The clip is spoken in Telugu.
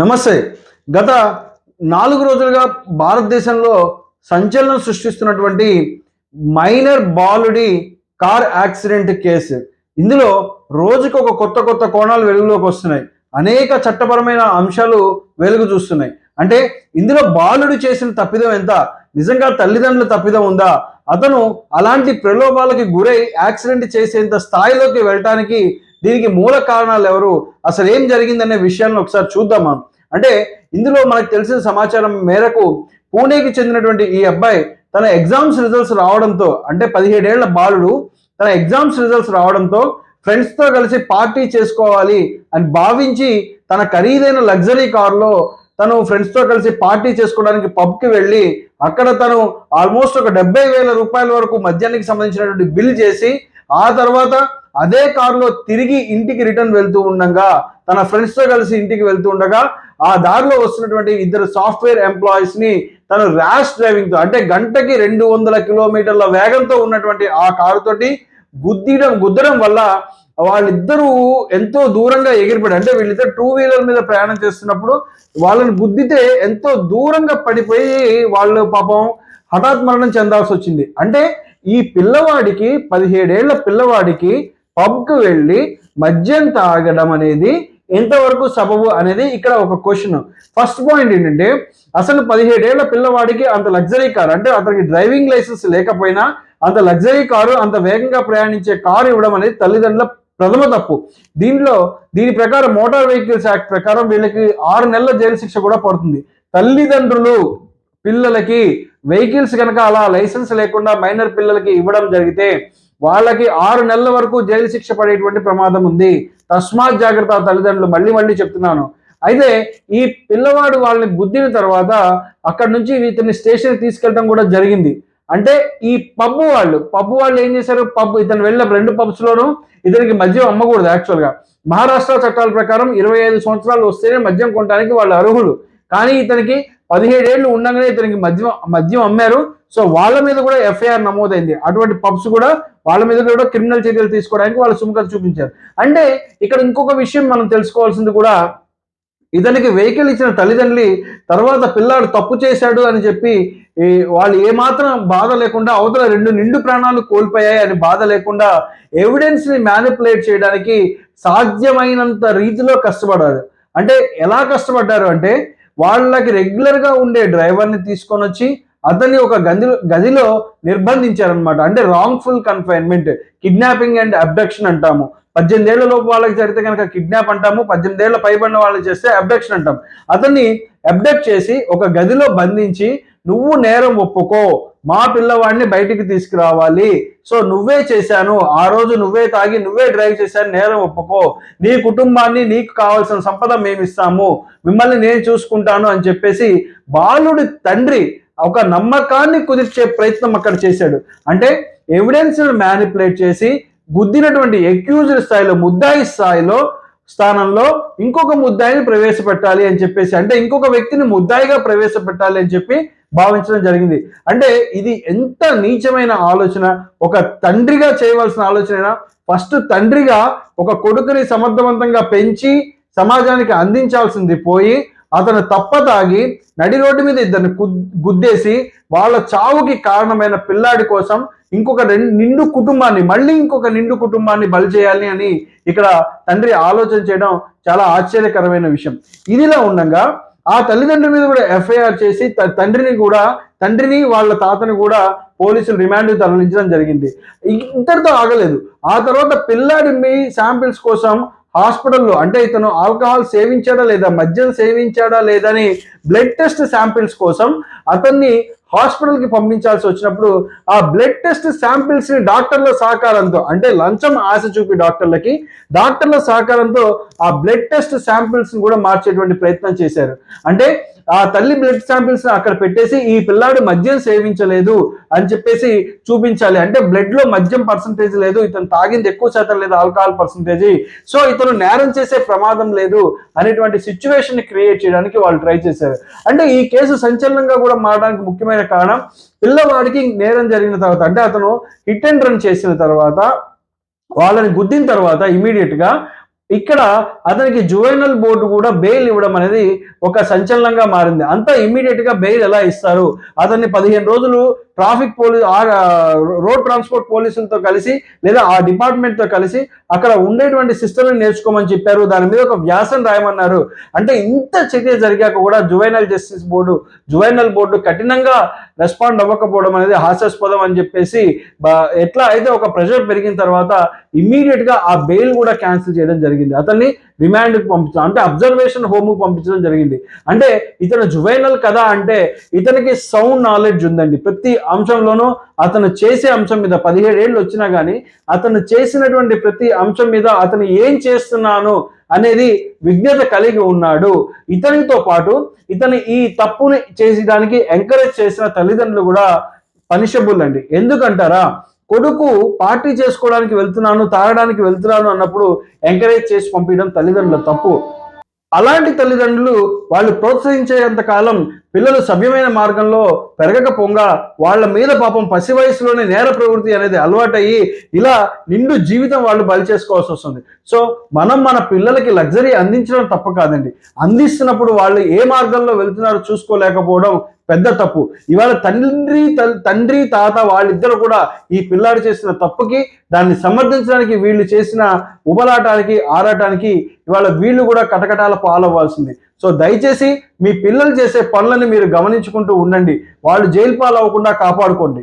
నమస్తే. గత నాలుగు రోజులుగా భారతదేశంలో సంచలనం సృష్టిస్తున్నటువంటి మైనర్ బాలుడి కార్ యాక్సిడెంట్ కేసు. ఇందులో రోజుకు ఒక కొత్త కొత్త కోణాలు వెలుగులోకి వస్తున్నాయి. అనేక చట్టపరమైన అంశాలు వెలుగు చూస్తున్నాయి. అంటే ఇందులో బాలుడు చేసిన తప్పిదం ఎంత? నిజంగా తల్లిదండ్రుల తప్పిదం ఉందా? అతను అలాంటి ప్రలోభాలకి గురై యాక్సిడెంట్ చేసేంత స్థాయిలోకి వెళ్ళటానికి దీనికి మూల కారణాలు ఎవరు? అసలు ఏం జరిగిందనే విషయాన్ని ఒకసారి చూద్దామా? అంటే ఇందులో మనకు తెలిసిన సమాచారం మేరకు పూణేకి చెందినటువంటి ఈ అబ్బాయి తన ఎగ్జామ్స్ రిజల్ట్స్ రావడంతో అంటే పదిహేడేళ్ళ బాలుడు తన ఎగ్జామ్స్ రిజల్ట్స్ రావడంతో ఫ్రెండ్స్తో కలిసి పార్టీ చేసుకోవాలి అని భావించి తన ఖరీదైన లగ్జరీ కారులో తను ఫ్రెండ్స్తో కలిసి పార్టీ చేసుకోవడానికి పబ్కి వెళ్ళి అక్కడ తను ఆల్మోస్ట్ ఒక డెబ్బై వేల రూపాయల వరకు మద్యానికి సంబంధించినటువంటి బిల్ చేసి ఆ తర్వాత అదే కారులో తిరిగి ఇంటికి రిటర్న్ వెళ్తూ ఉండగా తన ఫ్రెండ్స్తో కలిసి ఇంటికి వెళ్తూ ఉండగా ఆ దారిలో వస్తున్నటువంటి ఇద్దరు సాఫ్ట్వేర్ ఎంప్లాయీస్ని తను ర్యాష్ డ్రైవింగ్తో అంటే గంటకి రెండు వందల కిలోమీటర్ల వేగంతో ఉన్నటువంటి ఆ కారుతోటి గుద్దీయడం గుద్దడం వల్ల వాళ్ళిద్దరూ ఎంతో దూరంగా ఎగిరిపడి అంటే వీళ్ళిద్దరు టూ వీలర్ మీద ప్రయాణం చేస్తున్నప్పుడు వాళ్ళని గుద్దితే ఎంతో దూరంగా పడిపోయి వాళ్ళు పాపం హఠాత్ మరణం చెందాల్సి వచ్చింది. అంటే ఈ పిల్లవాడికి పదిహేడేళ్ళ పిల్లవాడికి పబ్కు వెళ్ళి మద్యం తాగడం అనేది ఎంతవరకు సబబు అనేది ఇక్కడ ఒక క్వశ్చన్ ఫస్ట్ పాయింట్ ఏంటంటే అసలు పదిహేడేళ్ళ పిల్లవాడికి అంత లగ్జరీ కార్ అంటే అతనికి డ్రైవింగ్ లైసెన్స్ లేకపోయినా అంత లగ్జరీ కారు అంత వేగంగా ప్రయాణించే కారు ఇవ్వడం అనేది తల్లిదండ్రుల ప్రథమ తప్పు. దీంట్లో దీని ప్రకారం మోటార్ వెహికల్స్ యాక్ట్ ప్రకారం వీళ్ళకి ఆరు నెలల జైలు శిక్ష కూడా పడుతుంది. తల్లిదండ్రులు పిల్లలకి వెహికల్స్ కనుక అలా లైసెన్స్ లేకుండా మైనర్ పిల్లలకి ఇవ్వడం జరిగితే వాళ్ళకి ఆరు నెలల వరకు జైలు శిక్ష పడేటువంటి ప్రమాదం ఉంది. తస్మాత్ జాగ్రత్త తల్లిదండ్రులు. మళ్ళీ మళ్ళీ చెప్తున్నాను. అయితే ఈ పిల్లవాడు వాళ్ళని గుద్దిన తర్వాత అక్కడ నుంచి ఇతన్ని స్టేషన్ తీసుకెళ్ళడం కూడా జరిగింది. అంటే ఈ పబ్బు వాళ్ళు పబ్బు వాళ్ళు ఏం చేశారు? పబ్ ఇతను వెళ్ళిన రెండు పబ్స్లోనూ ఇతనికి మద్యం అమ్మకూడదు యాక్చువల్గా మహారాష్ట్ర చట్టాల ప్రకారం ఇరవై ఐదు సంవత్సరాలు వస్తేనే మద్యం కొనడానికి వాళ్ళు అర్హులు. కానీ ఇతనికి పదిహేడేళ్ళు ఉండగానే ఇతనికి మద్యం మద్యం అమ్మారు. సో వాళ్ళ మీద కూడా ఎఫ్ఐఆర్ నమోదైంది. అటువంటి పబ్స్ కూడా వాళ్ళ మీద కూడా క్రిమినల్ చర్యలు తీసుకోవడానికి వాళ్ళు సుముఖత చూపించారు. అంటే ఇక్కడ ఇంకొక విషయం మనం తెలుసుకోవాల్సింది కూడా ఇతనికి వెహికల్ ఇచ్చిన తల్లిదండ్రి తర్వాత పిల్లాడు తప్పు చేశాడు అని చెప్పి వాళ్ళు ఏమాత్రం బాధ లేకుండా అవతల రెండు నిండు ప్రాణాలు కోల్పోయాయి అని బాధ లేకుండా ఎవిడెన్స్ని మ్యానిపులేట్ చేయడానికి సాధ్యమైనంత రీతిలో కష్టపడారు. అంటే ఎలా కష్టపడ్డారు అంటే వాళ్ళకి రెగ్యులర్గా ఉండే డ్రైవర్ని తీసుకొని వచ్చి అతన్ని ఒక గదిలో గదిలో నిర్బంధించారనమాట అంటే wrongful confinement kidnapping and abduction అంటాము. పద్దెనిమిదేళ్ళ లోపు వాళ్ళకి జరిగితే కనుక కిడ్నాప్ అంటాము. పద్దెనిమిదేళ్ళ పైబడిన వాళ్ళకి చేస్తే అబ్డక్షన్ అంటాం అతన్ని అబ్డక్ట్ చేసి ఒక గదిలో బంధించి నువ్వు నేరం ఒప్పుకో. మా పిల్లవాడిని బయటికి తీసుకురావాలి. సో నువ్వే చేశాను. ఆ రోజు నువ్వే తాగి నువ్వే డ్రైవ్ చేశాను. నేరం ఒప్పుకో. నీ కుటుంబాన్ని నీకు కావాల్సిన సంపద మేము ఇస్తాము మిమ్మల్ని నేను చూసుకుంటాను అని చెప్పేసి బాలుడి తండ్రి ఒక నమ్మకాన్ని కుదిర్చే ప్రయత్నం అక్కడ చేశాడు. అంటే ఎవిడెన్స్ మ్యానిపులేట్ చేసి గుద్దినటువంటి ఎక్యూజ్డ్ స్థాయిలో ముద్దాయి స్థాయిలో స్థానంలో ఇంకొక ముద్దాయిని ప్రవేశపెట్టాలి అని చెప్పేసి అంటే ఇంకొక వ్యక్తిని ముద్దాయిగా ప్రవేశపెట్టాలి అని చెప్పి భావించడం జరిగింది. అంటే ఇది ఎంత నీచమైన ఆలోచన ఒక తండ్రిగా చేయవలసిన ఆలోచన ఫస్ట్ తండ్రిగా ఒక కొడుకుని సమర్థవంతంగా పెంచి సమాజానికి అందించాల్సింది పోయి అతను తప్పదాగి నడి రోడ్డు మీద ఇద్దరిని గుద్దేసి వాళ్ళ చావుకి కారణమైన పిల్లాడి కోసం ఇంకొక రెండు నిండు కుటుంబాన్ని మళ్ళీ ఇంకొక నిండు కుటుంబాన్ని బలి చేయాలి అని ఇక్కడ తండ్రి ఆలోచన చేయడం చాలా ఆశ్చర్యకరమైన విషయం. ఇదిలా ఉండగా ఆ తల్లిదండ్రుల మీద కూడా ఎఫ్ఐఆర్ చేసి తండ్రిని కూడా తండ్రిని వాళ్ళ తాతని కూడా పోలీసులు రిమాండ్ తరలించడం జరిగింది. ఇంతటితో ఆగలేదు. ఆ తర్వాత పిల్లాడి మీ శాంపిల్స్ కోసం హాస్పిటల్లో అంటే ఇతను ఆల్కహాల్ సేవించాడా లేదా మద్యం సేవించాడా లేదని బ్లడ్ టెస్ట్ శాంపిల్స్ కోసం అతన్ని హాస్పిటల్కి పంపించాల్సి వచ్చినప్పుడు ఆ బ్లడ్ టెస్ట్ శాంపిల్స్ని డాక్టర్ల సహకారంతో అంటే లంచం ఆశ చూపి డాక్టర్లకి డాక్టర్ల సహకారంతో ఆ బ్లడ్ టెస్ట్ శాంపిల్స్ని కూడా మార్చేటువంటి ప్రయత్నం చేశారు. అంటే ఆ తల్లి బ్లడ్ శాంపిల్స్ అక్కడ పెట్టేసి ఈ పిల్లాడు మద్యం సేవించలేదు అని చెప్పేసి చూపించాలి. అంటే బ్లడ్లో మద్యం పర్సంటేజ్ లేదు ఇతను తాగింది ఎక్కువ శాతం లేదు ఆల్కహాల్ పర్సంటేజ్ సో ఇతను నేరం చేసే ప్రమాదం లేదు అనేటువంటి సిచ్యువేషన్ని క్రియేట్ చేయడానికి వాళ్ళు ట్రై చేశారు. అంటే ఈ కేసు సంచలనంగా కూడా మారడానికి ముఖ్యమైన కారణం పిల్లవాడికి నేరం జరిగిన తర్వాత అంటే అతను హిట్ అండ్ రన్ చేసిన తర్వాత వాళ్ళని గుద్దిన తర్వాత ఇమీడియట్గా ఇక్కడ అతనికి జువైనల్ బోర్డు కూడా బెయిల్ ఇవ్వడం అనేది ఒక సంచలనంగా మారింది. అంతా ఇమ్మీడియట్గా బెయిల్ ఎలా ఇస్తారు? అతన్ని పదిహేను రోజులు ట్రాఫిక్ పోలీస్ రోడ్ ట్రాన్స్పోర్ట్ పోలీసులతో కలిసి లేదా ఆ డిపార్ట్మెంట్తో కలిసి అక్కడ ఉండేటువంటి సిస్టమ్ని నేర్చుకోమని చెప్పారు. దాని మీద ఒక వ్యాసం రాయమన్నారు. అంటే ఇంత చర్య జరిగాక కూడా juvenile justice board juvenile board కఠినంగా రెస్పాండ్ అవ్వకపోవడం అనేది హాస్యాస్పదం అని చెప్పేసి ఎట్లా అయితే ఒక ప్రెషర్ పెరిగిన తర్వాత ఇమ్మీడియట్గా ఆ బెయిల్ కూడా క్యాన్సిల్ చేయడం జరిగింది. అతన్ని రిమాండ్కి పంపించడం అంటే అబ్జర్వేషన్ హోమ్కు పంపించడం జరిగింది. అంటే ఇతను జువైనల్ కదా అంటే ఇతనికి సౌండ్ నాలెడ్జ్ ఉందండి. ప్రతి అంశంలోనూ అతను చేసే అంశం మీద పదిహేడు ఏళ్ళు వచ్చినా కానీ అతను చేసినటువంటి ప్రతి అంశం మీద అతను ఏం చేస్తున్నాను అనేది విజ్ఞత కలిగి ఉన్నాడు. ఇతనితో పాటు ఇతని ఈ తప్పుని చేసడానికి ఎంకరేజ్ చేసిన తల్లిదండ్రులు కూడా పనిషబుల్ అండి. ఎందుకంటారా? కొడుకు పార్టీ చేసుకోవడానికి వెళ్తున్నాను తాగడానికి వెళ్తున్నాను అన్నప్పుడు ఎంకరేజ్ చేసి పంపించడం తల్లిదండ్రుల తప్పు. అలాంటి తల్లిదండ్రులు వాళ్ళు ప్రోత్సహించేంత కాలం పిల్లలు సభ్యమైన మార్గంలో పెరగకపోగా వాళ్ళ మీద పాపం పసి వయసులోనే నేర ప్రవృత్తి అనేది అలవాటయ్యి ఇలా నిండు జీవితం వాళ్ళు బలి చేసుకోవాల్సి వస్తుంది. సో మనం మన పిల్లలకి లగ్జరీ అందించడం తప్ప కాదండి. అందిస్తున్నప్పుడు వాళ్ళు ఏ మార్గంలో వెళ్తున్నారో చూసుకోలేకపోవడం పెద్ద తప్పు. ఇవాళ తండ్రి తండ్రి తాత వాళ్ళిద్దరు కూడా ఈ పిల్లాడు చేసిన తప్పుకి దాన్ని సమర్థించడానికి వీళ్ళు చేసిన ఉబలాటానికి ఆరాటానికి ఇవాళ వీళ్ళు కూడా కటకటాల పాలవ్వాల్సింది. సో దయచేసి మీ పిల్లలు చేసే పనులని మీరు గమనించుకుంటూ ఉండండి. వాళ్ళు జైలు పాలవ్వకుండా కాపాడుకోండి.